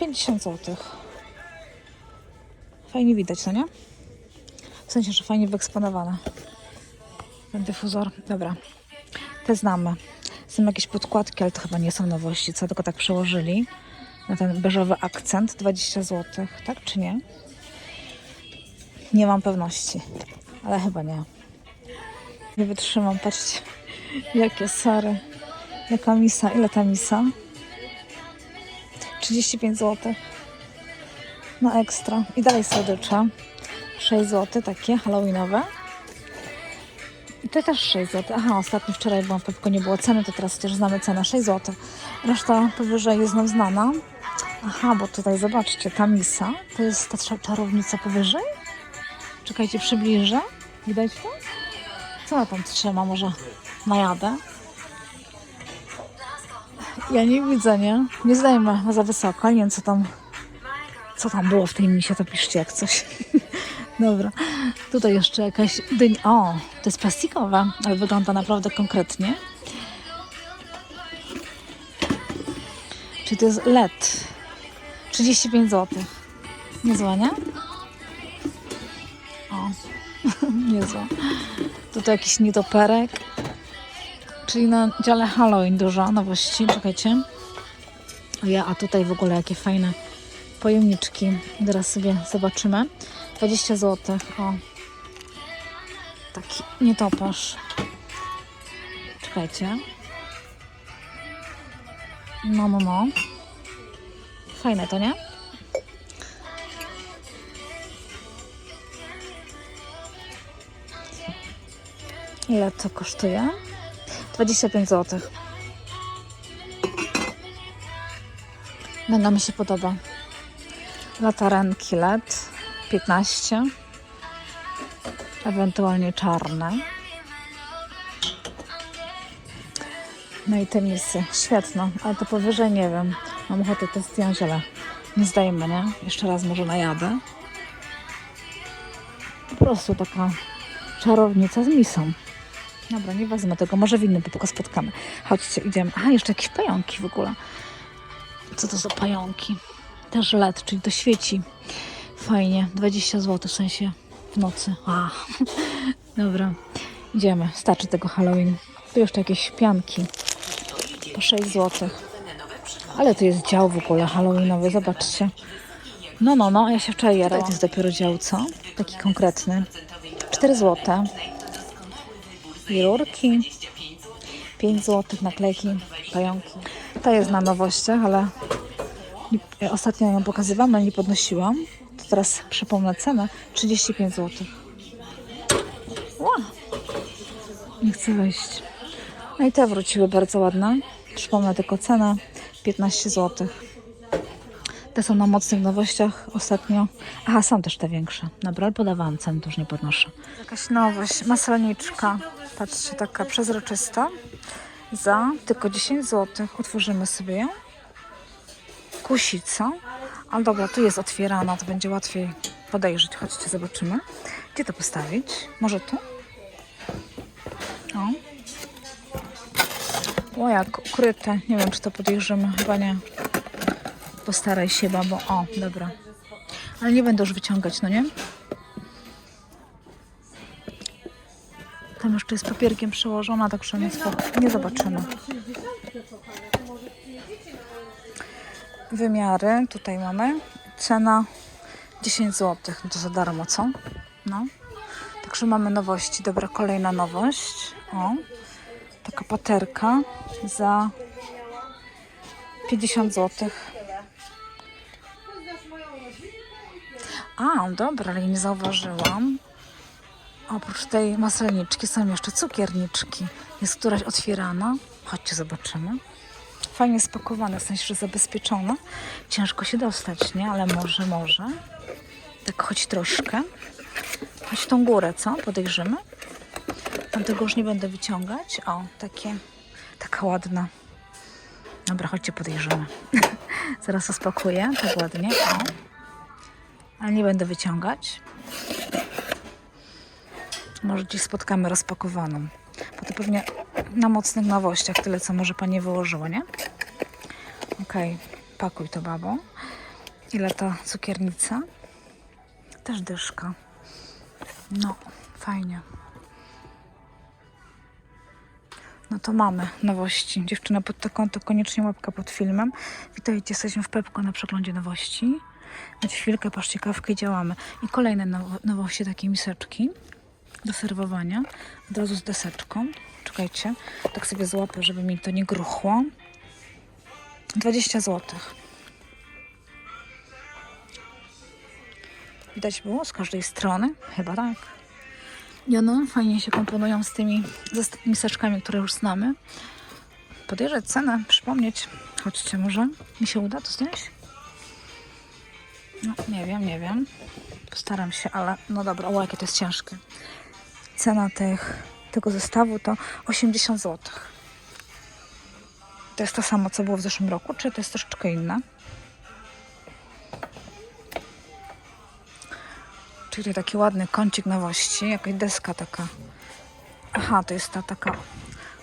50 zł. Fajnie widać, no nie? W sensie, że fajnie wyeksponowane. Ten dyfuzor. Dobra. Te znamy. Są jakieś podkładki, ale to chyba nie są nowości, co tylko tak przełożyli na ten beżowy akcent. 20 zł, tak czy nie? Nie mam pewności, ale chyba nie. Nie wytrzymam, patrzcie, jakie sary. Jaka misa, ile ta misa? 35 zł. Na ekstra. I dalej słodycze. 6 zł, takie halloweenowe. I to też 6 zł. Aha, ostatnio wczoraj byłam, tylko nie było ceny, to teraz też znamy cenę 6 zł. Reszta powyżej jest nam znana. Aha, bo tutaj zobaczcie, ta misa to jest ta cza- czarownica powyżej. Czekajcie, przybliżę. Widać to? Co ona tam trzyma? Może najadę? Ja nie widzę, nie? Nie zdajemy za wysoko. Nie wiem, co tam, co tam było w tej misie, to piszcie jak coś. Dobra. Tutaj jeszcze jakaś dyń. O, to jest plastikowe, ale wygląda naprawdę konkretnie. Czy to jest LED? 35 zł. Niezła, nie? O, niezła. Tutaj jakiś nietoperek. Czyli na dziale Halloween dużo nowości. Czekajcie. Ja, a tutaj w ogóle jakie fajne pojemniczki. Teraz sobie zobaczymy. 20 zł. O. Taki nietoperz. Czekajcie. No, no, no. Fajne to, nie? Ile to kosztuje? 25 zł. Mega mi się podoba. Latarenki LED 15. Ewentualnie czarne. No i te misy. Świetno, ale to powyżej nie wiem. Mam ochotę to zdjąć, ale nie zdajemy, nie? Jeszcze raz może najadę. Po prostu taka czarownica z misą. Dobra, nie wezmę tego. Może w innym tylko spotkamy. Chodźcie, idziemy. A, jeszcze jakieś pająki w ogóle. Co to za pająki? Też LED, czyli to świeci. Fajnie. 20 zł w sensie w nocy. A, dobra. Idziemy. Starczy tego Halloween. Tu jeszcze jakieś pianki. Po 6 zł. Ale to jest dział w ogóle halloweenowy. Zobaczcie. No, no, no. Ja się wczoraj jarałam. To jest dopiero dział, co? Taki konkretny. 4 zł. I rurki. 5 zł, naklejki, pająki. Ta jest na nowościach, ale ostatnio ją pokazywałam, ale nie podnosiłam. To teraz przypomnę cenę. 35 zł. Ła! Nie chcę wejść. No i te wróciły bardzo ładne. Przypomnę tylko cenę. 15 zł. Te są na mocnych nowościach ostatnio. Aha, są też te większe. Dobra, ale podawałam cenę, to już nie podnoszę. Jakaś nowość, maselniczka. Patrzcie, taka przezroczysta. Za tylko 10 zł. Otworzymy sobie ją. Kusica. Ale dobra, tu jest otwierana, to będzie łatwiej podejrzeć. Chodźcie, zobaczymy. Gdzie to postawić? Może tu? O. O, jak ukryte. Nie wiem, czy to podejrzymy. Chyba nie. Postaraj się, babo. O, dobra. Ale nie będę już wyciągać, no nie? Tam jeszcze jest papierkiem przełożona, także nic nie zobaczymy. Wymiary tutaj mamy. Cena 10 zł. No to za darmo, co? No. Także mamy nowości. Dobra, kolejna nowość. O. Taka paterka za 50 zł. A, dobra, ale nie zauważyłam. Oprócz tej maselniczki są jeszcze cukierniczki. Jest któraś otwierana. Chodźcie, zobaczymy. Fajnie spakowane, w sensie, że zabezpieczone. Ciężko się dostać, nie? Ale może, może. Tak choć troszkę. Choć w tą górę, co? Podejrzymy. Tamtego już nie będę wyciągać. O, takie, taka ładna. Dobra, chodźcie, podejrzymy. Zaraz to spakuję, tak ładnie. O. Ale nie będę wyciągać. Może dziś spotkamy rozpakowaną. Bo to pewnie na mocnych nowościach tyle, co może Pani wyłożyła, nie? Okej, pakuj to, babo. Ile ta cukiernica? Też dyszka. No, fajnie. No to mamy nowości. Dziewczyna pod taką, to koniecznie łapka pod filmem. Witajcie, jesteśmy w Pepko na przeglądzie nowości. Macie chwilkę, patrzcie, kawkę działamy. I kolejne now- nowości, takie miseczki do serwowania. Od razu z deseczką. Czekajcie, tak sobie złapę, żeby mi to nie gruchło. 20 zł. Widać było z każdej strony? Chyba tak. I one fajnie się komponują z tymi ze z miseczkami, które już znamy. Podejrzeć cenę, przypomnieć. Chodźcie, może mi się uda to zdjąć? No, nie wiem, nie wiem. Postaram się, ale no dobra, o jakie to jest ciężkie. Cena tych, tego zestawu to 80 zł. To jest to samo, co było w zeszłym roku, czy to jest troszeczkę inne? Czyli taki ładny kącik nowości, jakaś deska taka. Aha, to jest ta taka,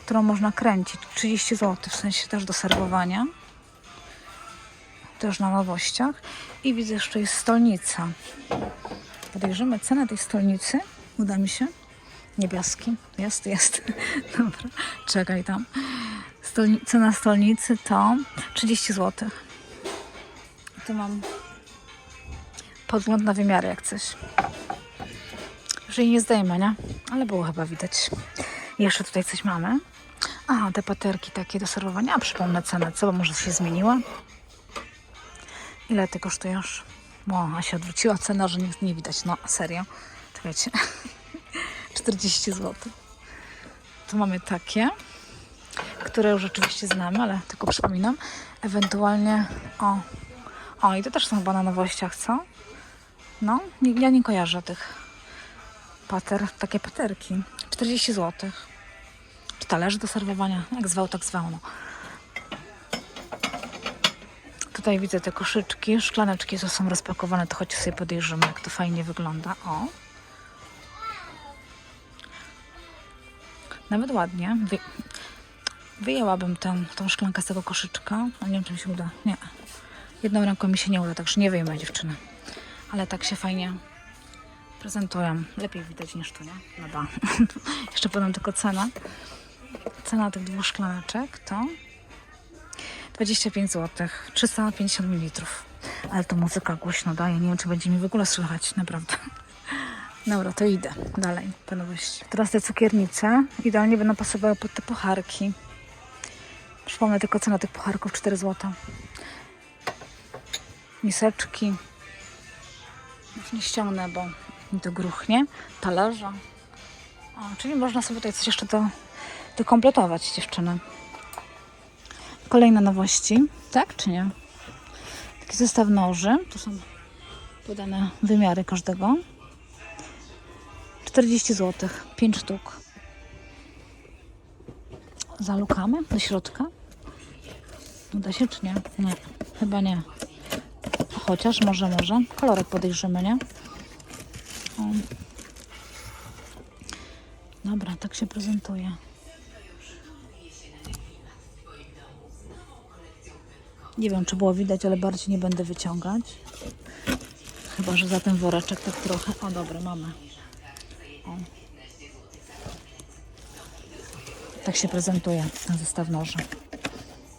którą można kręcić. 30 zł, w sensie też do serwowania. Też na nowościach. I widzę, jeszcze jest stolnica. Podejrzymy cenę tej stolnicy. Uda mi się. Niebieski. Jest, jest. Dobra, czekaj tam. Stolni cena stolnicy to 30 zł. Tu mam podgląd na wymiary jak coś. Już jej nie zdejmę, nie? Ale było chyba widać. Jeszcze tutaj coś mamy. Aha, te paterki takie do serwowania. A przypomnę cenę, co? Bo może się zmieniła. Ile ty kosztujesz? O, a się odwróciła cena, że nie, nie widać. No, serio. Czekajcie. 40 zł. Tu mamy takie, które już rzeczywiście znamy, ale tylko przypominam. Ewentualnie, o, o i to też są chyba na nowościach, co? No, nie, ja nie kojarzę tych pater, takie paterki. 40 zł. Czy talerze do serwowania? Jak zwał, tak zwał. No. Tutaj widzę te koszyczki, szklaneczki, co są rozpakowane, to chodź sobie podejrzymy, jak to fajnie wygląda. O. Nawet ładnie. Wy... Wyjęłabym tę, tą szklankę z tego koszyczka, ale nie wiem, czy mi się uda. Nie. Jedną ręką mi się nie uda, także nie wyjmę dziewczyny. Ale tak się fajnie prezentują. Lepiej widać niż tu, nie? No ba. Jeszcze podam tylko cenę. Cena tych dwóch szklaneczek to 25 zł, 350 ml. Ale to muzyka głośno daje. Nie wiem, czy będzie mi w ogóle słychać, naprawdę. Dobra, to idę dalej nowości. Teraz te cukiernice idealnie będą pasowały pod te pocharki. Przypomnę tylko cenę tych pocharków 4 zł. Miseczki. Już nie ściągnę, bo mi to gruchnie. Talerze. O, czyli można sobie tutaj coś jeszcze do, dokompletować, dziewczyny. Kolejne nowości. Tak czy nie? Taki zestaw noży. Tu są podane wymiary każdego. 40 zł. 5 sztuk. Zalukamy do środka. Uda się czy nie? Nie. Chyba nie. Chociaż może, może. Kolorek podejrzymy, nie? O. Dobra, tak się prezentuje. Nie wiem, czy było widać, ale bardziej nie będę wyciągać. Chyba, że za ten woreczek tak trochę. O, dobra, mamy. O. Tak się prezentuje ten zestaw noży.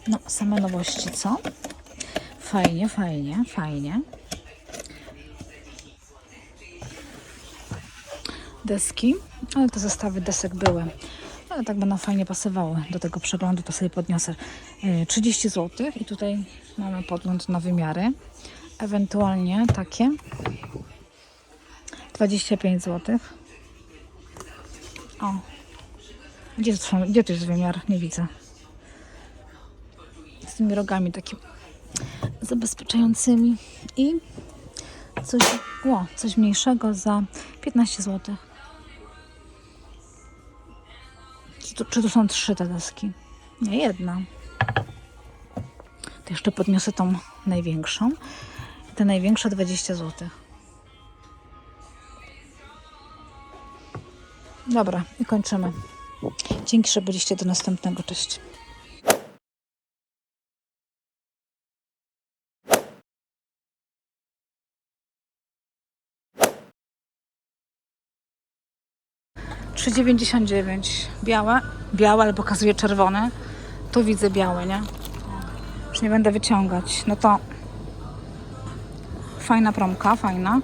No, same nowości, co? Fajnie, fajnie, fajnie. Deski, ale te zestawy desek były. Ale tak będą fajnie pasowały do tego przeglądu, to sobie podniosę. Yy, 30 zł i tutaj mamy podgląd na wymiary. Ewentualnie takie 25 zł. O, gdzie, to gdzie to jest wymiar? Nie widzę. Z tymi rogami takimi zabezpieczającymi i coś, o, coś mniejszego za 15 zł. Czy to, czy to są trzy te deski? Nie, jedna. To jeszcze podniosę tą największą. Te największe 20 zł. Dobra, i kończymy. Dzięki, że byliście do następnego. Cześć. 3,99. Białe. Białe, ale pokazuje czerwony. Tu widzę białe, nie? Już nie będę wyciągać. No to fajna promka, fajna.